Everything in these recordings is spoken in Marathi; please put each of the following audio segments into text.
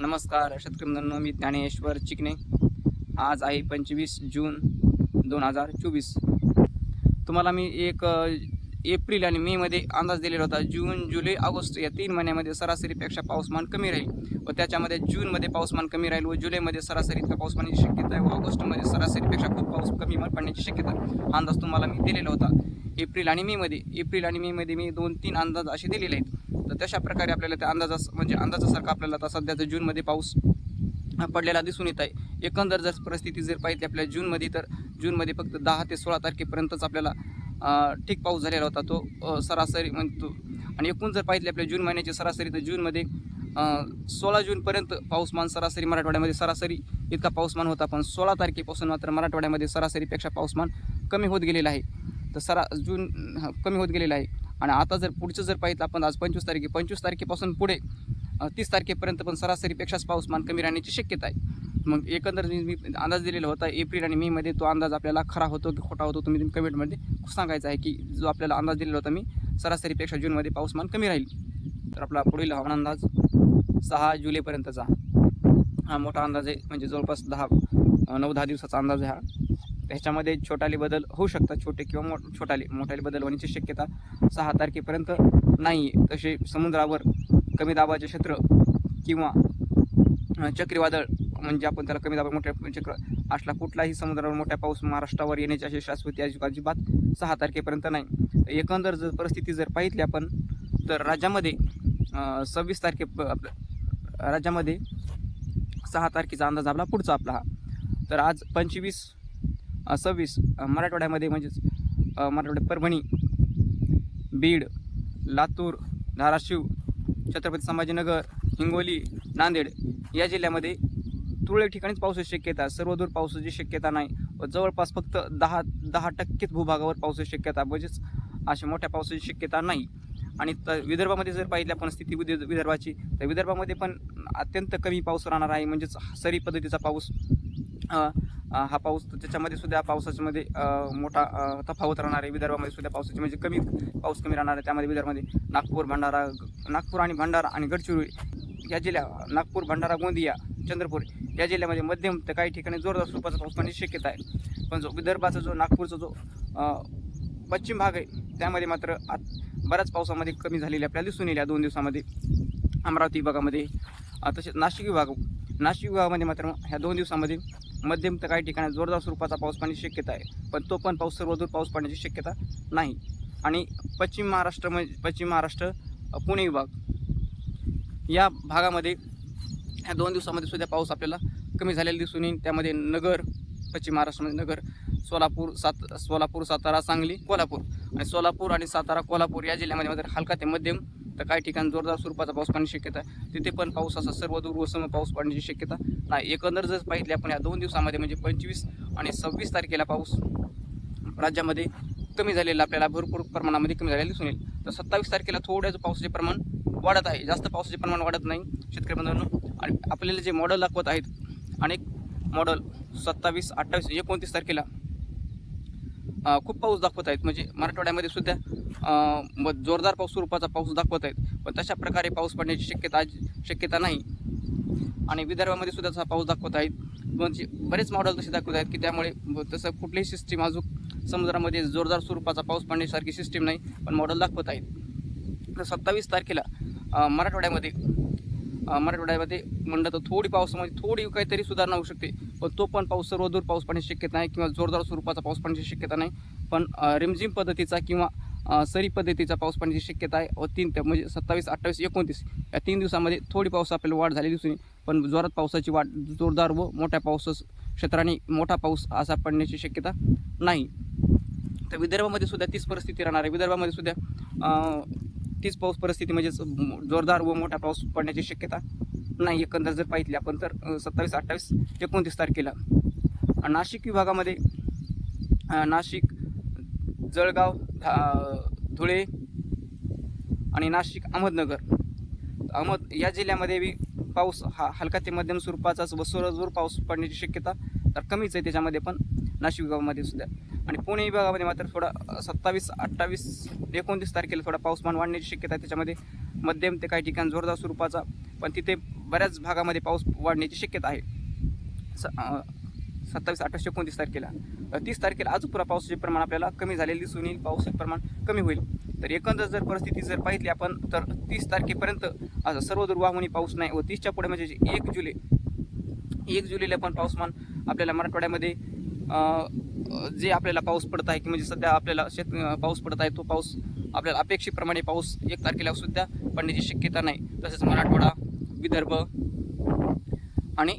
नमस्कार शेतकरी मित्रांनो मी ज्ञानेश्वर चिकणे आज आहे पंचवीस जून दोन हजार चोवीस. तुम्हाला मी एक एप्रिल आणि मेमध्ये अंदाज दिलेला होता. जून जुलै ऑगस्ट या तीन महिन्यामध्ये सरासरीपेक्षा पाऊसमान कमी राहील व त्याच्यामध्ये जूनमध्ये पाऊसमान कमी राहील व जुलैमध्ये सरासरी इतका पाऊस पाण्याची शक्यता आहे व ऑगस्टमध्ये सरासरीपेक्षा खूप पाऊस कमी पडण्याची शक्यता हा अंदाज तुम्हाला मी दिलेला होता. एप्रिल आणि मेमध्ये एप्रिल आणि मेमध्ये मी दोन तीन अंदाज असे दिलेले आहेत. तर तशा प्रकारे आपल्याला त्या अंदाजा म्हणजे अंदाजासारखा आपल्याला आता सध्याचा जूनमध्ये पाऊस पडलेला दिसून येत आहे. एकंदर जर परिस्थिती जर पाहिजे आपल्या जूनमध्ये तर जूनमध्ये फक्त दहा ते सोळा तारखेपर्यंतच आपल्याला ठीक पाऊस झालेला होता तो सरासरी म्हणतो. आणि एकूण जर पाहिजे आपल्या जून महिन्याची सरासरी तर जूनमध्ये सोळा जूनपर्यंत पाऊसमान सरासरी मराठवाड्यामध्ये सरासरी इतका पाऊसमान होता पण सोळा तारखेपासून मात्र मराठवाड्यामध्ये सरासरीपेक्षा पाऊसमान कमी होत गेलेलं आहे. तर सरा जून कमी होत गेलेला आहे. आणि आता जर पुढचं जर पाहिलं आपण आज पंचवीस तारखे पंचवीस तारखेपासून पुढे तीस तारखेपर्यंत पण सरासरीपेक्षाच पाऊसमान कमी राहण्याची शक्यता आहे. मग एकंदर मी अंदाज दिलेला होता एप्रिल आणि मेमध्ये तो अंदाज आपल्याला खरा होतो की खोटा होतो तुम्ही तुम्ही कमेंटमध्ये सांगायचा आहे की जो आपल्याला अंदाज दिलेला होता मी सरासरीपेक्षा जूनमध्ये पाऊसमान कमी राहील. तर आपला पुढील हवामान अंदाज सहा जुलैपर्यंतचा हा मोठा अंदाज आहे म्हणजे जवळपास दहा नऊ दहा दिवसाचा अंदाज आहे हा. ह्याच्यामध्ये छोटाले बदल होऊ शकतात छोटे किंवा मो छोटाले. मोठाले बदल होण्याची शक्यता सहा तारखेपर्यंत नाही आहे तसे समुद्रावर कमी दाबाचे क्षेत्र किंवा चक्रीवादळ म्हणजे आपण त्याला कमी दाबा मोठ्या म्हणजे चक्र असला कुठलाही समुद्रावर मोठ्या पाऊस महाराष्ट्रावर येण्याची अशी शाश्वती अजिबात सहा तारखेपर्यंत नाही. तर एकंदर जर परिस्थिती जर पाहितली आपण तर राज्यामध्ये सव्वीस तारखे प- आपलं राज्यामध्ये सहा तारखेचा अंदाज आपला पुढचा आपला हा. तर आज पंचवीस सव्वीस मराठवाड्यामध्ये म्हणजेच मराठवाड्यात परभणी बीड लातूर धाराशिव छत्रपती संभाजीनगर हिंगोली नांदेड या जिल्ह्यामध्ये तुरळक ठिकाणीच पावसाची शक्यता सर्वदूर पावसाची शक्यता नाही. व जवळपास फक्त दहा दहा टक्केच भूभागावर पावसाची शक्यता म्हणजेच अशा मोठ्या पावसाची शक्यता नाही. आणि त विदर्भामध्ये जर पाहिली आपण स्थिती विद- विदर्भाची तर विदर्भामध्ये पण अत्यंत कमी पाऊस राहणार आहे. म्हणजेच सरी पद्धतीचा पाऊस हा पाऊस त्याच्यामध्ये सुद्धा पावसाच्यामध्ये मोठा तफावत राहणार आहे. विदर्भामध्ये सुद्धा पावसाची म्हणजे कमी पाऊस कमी राहणार आहे. त्यामध्ये विदर्भामध्ये नागपूर भंडारा नागपूर आणि भंडारा आणि गडचिरोली या जिल्ह्या नागपूर भंडारा गोंदिया चंद्रपूर या जिल्ह्यामध्ये मध्यम तर काही ठिकाणी जोरदार स्वरूपाचा पाऊस पडण्याची शक्यता आहे. पण जो विदर्भाचा जो नागपूरचा जो पश्चिम भाग आहे त्यामध्ये मात्र आत बऱ्याच पावसामध्ये कमी झालेली आपल्याला दिसून येईल या दोन दिवसामध्ये. अमरावती विभागामध्ये तसेच नाशिक विभाग नाशिक विभागामध्ये मात्र ह्या दोन दिवसामध्ये मध्यम तर काही ठिकाणी जोरदार स्वरूपाचा पाऊस पडण्याची शक्यता आहे. पण तो पण पाऊस सर्वदूर पाऊस पडण्याची शक्यता नाही. आणि पश्चिम महाराष्ट्र म्हणजे पश्चिम महाराष्ट्र पुणे विभाग या भागामध्ये ह्या दोन दिवसामध्ये सुद्धा पाऊस आपल्याला कमी झालेला दिसून येईल त्यामध्ये नगर पश्चिम महाराष्ट्रामध्ये नगर सोलापूर सात सोलापूर सातारा सांगली कोल्हापूर. आणि सोलापूर आणि सातारा कोल्हापूर या जिल्ह्यामध्ये मात्र हलका ते मध्यम तर काही ठिकाणी जोरदार स्वरूपाचा पाऊस पडण्याची शक्यता आहे. तिथे पण पाऊस असा सर्व दूर पाऊस पडण्याची शक्यता नाही. एकंदर जर पाहिजे आपण या दोन दिवसामध्ये म्हणजे पंचवीस आणि सव्वीस तारखेला पाऊस राज्यामध्ये कमी झालेला आपल्याला भरपूर प्रमाणामध्ये कमी झालेला दिसून येईल. तर सत्तावीस तारखेला थोड्याचं पावसाचे प्रमाण वाढत आहे. जास्त पावसाचे प्रमाण वाढत नाही. शेतकरी बांधवांनो आणि आपल्याला जे मॉडेल दाखवत आहेत अनेक मॉडेल सत्तावीस अठ्ठावीस एकोणतीस तारखेला खूप पाऊस दाखवत आहेत. म्हणजे मराठवाड्यामध्ये सुद्धा अ, जोरदार पाऊस स्वरूपाचा पाऊस दाखवत आहेत. पण तशा प्रकारे पाऊस पडण्याची शक्यता आज शक्यता नाही. आणि विदर्भामध्ये सुद्धा तसा पाऊस दाखवत आहेत. म्हणजे बरेच मॉडेल तसे दाखवत आहेत की त्यामुळे तसं कुठलीही सिस्टीम अजून समुद्रामध्ये जोरदार स्वरूपाचा पाऊस पडण्यासारखी सिस्टीम नाही पण मॉडेल दाखवत आहेत. तर सत्तावीस तारखेला मराठवाड्यामध्ये मराठवाड्यामध्ये म्हणलं तर थोडी पावसामध्ये थोडी काहीतरी सुधारणा होऊ शकते. पण तो पण पाऊस सर्वदूर पाऊस पडण्याची शक्यता नाही किंवा जोरदार स्वरूपाचा पाऊस पडण्याची शक्यता नाही. पण रिमझिम पद्धतीचा किंवा सरी पद्धतीचा पाऊस पडण्याची शक्यता आहे. व तीन ते म्हणजे सत्तावीस अठ्ठावीस एकोणतीस या तीन दिवसामध्ये थोडी पाऊस आपल्याला वाढ झाली दिसून पण जोरात पावसाची वाढ जोरदार व मोठ्या पावसास क्षेत्राने मोठा पाऊस असा पडण्याची शक्यता नाही. तर विदर्भामध्ये सुद्धा तीच परिस्थिती राहणार आहे. विदर्भामध्ये सुद्धा तीच पाऊस परिस्थिती म्हणजेच जोरदार व मोठा पाऊस पडण्याची शक्यता नाही. एकंदर जर पाहितली आपण तर सत्तावीस अठ्ठावीस एकोणतीस तारखेला. नाशिक विभागामध्ये नाशिक जळगाव धा- धुळे आणि नाशिक अहमदनगर. अहमद या जिल्ह्यामध्ये बी पाऊस हा हलका ते मध्यम स्वरूपाचाच व जोर पाऊस पडण्याची शक्यता तर कमीच आहे त्याच्यामध्ये पण. नाशिक विभागामध्ये सुद्धा. आणि पुणे विभागामध्ये मात्र थोडा सत्तावीस अठ्ठावीस एकोणतीस तारखेला थोडा पाऊसमान वाढण्याची शक्यता आहे. त्याच्यामध्ये मध्यम ते काही ठिकाण जोरदार स्वरूपाचा पण तिथे बऱ्याच भागामध्ये पाऊस वाढण्याची शक्यता आहे. स सत्तावीस अठ्ठावीस एकोणतीस तारखेला. तीस तारखेला अजून पुरा पावसाचे प्रमाण आपल्याला कमी झालेले दिसून येईल. पावसाचे प्रमाण कमी होईल. तर एकंदर जर परिस्थिती जर पाहिली आपण तर तीस तारखेपर्यंत सर्व सर्वदूर पाऊस नाही व तीसच्या पुढे म्हणजे जे एक जुलै एक जुलैला पण पाऊसमान आपल्याला मराठवाड्यामध्ये जे आपल्याला पाऊस पडत आहे की म्हणजे सध्या आपल्याला शेत पाऊस पडत आहे तो पाऊस आपल्याला अपेक्षेप्रमाणे पाऊस एक तारखेला सुद्धा पडण्याची शक्यता नाही. तसेच मराठवाडा विदर्भ आणि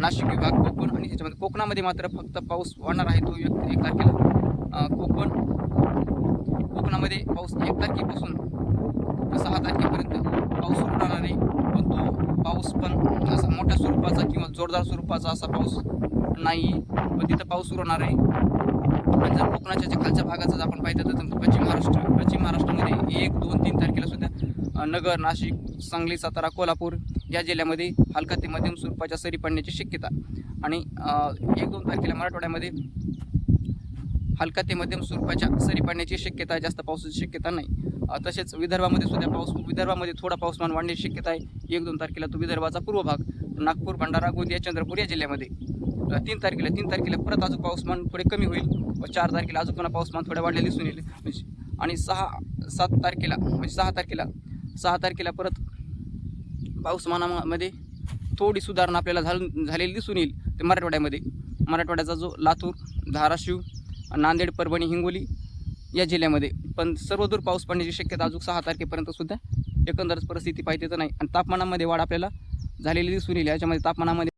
नाशिक विभाग कोकण आणि त्याच्यामध्ये कोकणामध्ये मात्र फक्त पाऊस वाढणार आहे तो एक एक तारखेला. कोकण कोकणामध्ये पाऊस एक तारखेपासून सहा तारखेपर्यंत पाऊस सुरू नाही पण तो पाऊस पण असा मोठ्या स्वरूपाचा किंवा जोरदार स्वरूपाचा असा पाऊस नाही पण तिथं पाऊस सुरू होणार आहे. आणि जर कोकणाच्या जे खालच्या भागाचं जर आपण पाहिलं तर पश्चिम महाराष्ट्र पश्चिम महाराष्ट्रामध्ये एक दोन तीन तारखेला सुद्धा नगर नाशिक सांगली सातारा कोल्हापूर या जिल्ह्यामध्ये हलका ते मध्यम स्वरूपाच्या सरी पडण्याची शक्यता. आणि एक दोन तारखेला मराठवाड्यामध्ये हलका ते मध्यम स्वरूपाच्या सरी पडण्याची शक्यता जास्त पावसाची शक्यता नाही. तसेच विदर्भामध्ये सुद्धा पाऊस विदर्भामध्ये थोडा पाऊसमान वाढण्याची शक्यता आहे. एक दोन तारखेला तो विदर्भाचा पूर्व भाग नागपूर भंडारा गोंदिया चंद्रपूर या जिल्ह्यामध्ये. तीन तारखेला तीन तारखेला परत अजून पाऊसमान थोडे कमी होईल. व चार तारखेला अजून पुन्हा पाऊसमान थोडं वाढलेलं दिसून येईल. म्हणजे आणि सहा सात तारखेला म्हणजे सहा तारखेला सहा तारखेला परत पाऊसमानामध्ये थोडी सुधारणा आपल्याला झाल झालेली दिसून येईल ते मराठवाड्यामध्ये. मराठवाड्याचा जो लातूर धाराशिव नांदेड परभणी हिंगोली या जिल्ह्यामध्ये. पण सर्वदूर पाऊस पडण्याची शक्यता अजून सहा तारखेपर्यंत सुद्धा एकंदरच परिस्थिती पाहिजे तर नाही. आणि तापमानामध्ये वाढ आपल्याला झालेली दिसून येईल. याच्यामध्ये तापमानामध्ये